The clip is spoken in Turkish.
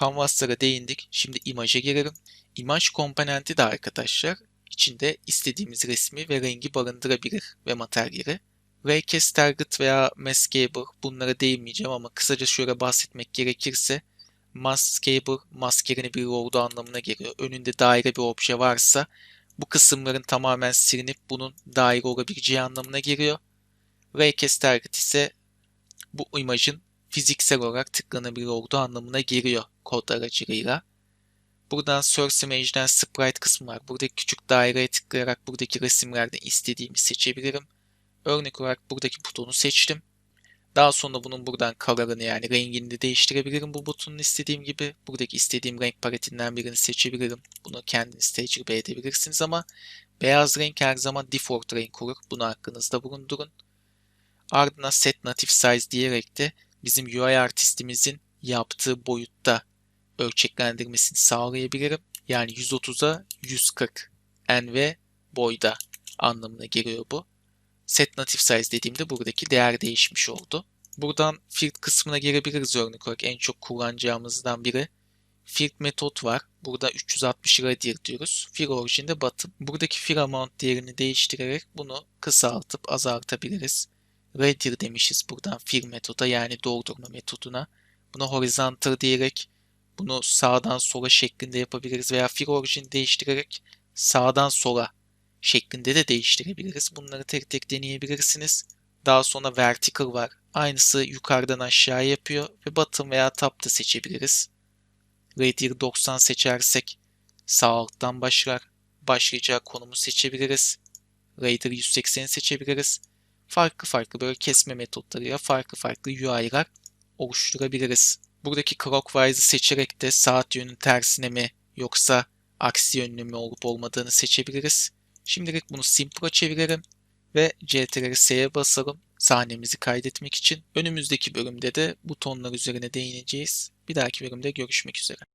Canvas'lara değindik. Şimdi imaja girelim. İmaj komponenti de arkadaşlar içinde istediğimiz resmi ve rengi barındırabilir ve materyali. Raycast Target veya Maskable bunlara değinmeyeceğim ama kısaca şöyle bahsetmek gerekirse Maskable maskerini bir olduğu anlamına geliyor. Önünde daire bir obje varsa bu kısımların tamamen silinip bunun daire olabileceği anlamına geliyor. Raycast Target ise bu imajın fiziksel olarak tıklanabilir olduğu anlamına geliyor kod aracılığıyla. Buradan Source Image'den Sprite kısmı var. Buradaki küçük daireye tıklayarak buradaki resimlerden istediğimi seçebilirim. Örnek olarak buradaki butonu seçtim. Daha sonra bunun buradan kararını yani rengini de değiştirebilirim bu butonun istediğim gibi. Buradaki istediğim renk paletinden birini seçebilirim. Bunu kendiniz tecrübe edebilirsiniz ama beyaz renk her zaman default renk olur. Bunu aklınızda bulundurun. Ardından set native size diyerek de bizim UI artistimizin yaptığı boyutta ölçeklendirmesini sağlayabilirim. Yani 130'a 140 en ve boyda anlamına geliyor bu. Set native size dediğimde buradaki değer değişmiş oldu. Buradan field kısmına gelebiliriz örnek olarak en çok kullanacağımızdan biri. Field metot var. Burada 360 radier diyoruz. Fill orijinde bottom. Buradaki fill amount değerini değiştirerek bunu kısaltıp azaltabiliriz. Radier demişiz buradan fill metoda yani doldurma metoduna. Buna horizontal diyerek bunu sağdan sola şeklinde yapabiliriz veya fill origin değiştirerek sağdan sola şeklinde de değiştirebiliriz. Bunları tek tek deneyebilirsiniz. Daha sonra vertical var. Aynısı yukarıdan aşağı yapıyor ve bottom veya top da seçebiliriz. Radier 90 seçersek sağ alttan başlar. Başlayacağı konumu seçebiliriz. Radier 180 seçebiliriz. Farklı farklı böyle kesme metotlarıyla farklı farklı UI'lar oluşturabiliriz. Buradaki clockwise'ı seçerek de saat yönünün tersine mi yoksa aksi yönlü mü olup olmadığını seçebiliriz. Şimdilik bunu Simple'a çevirelim ve CTRL-S'ye basalım sahnemizi kaydetmek için. Önümüzdeki bölümde de butonlar üzerine değineceğiz. Bir dahaki bölümde görüşmek üzere.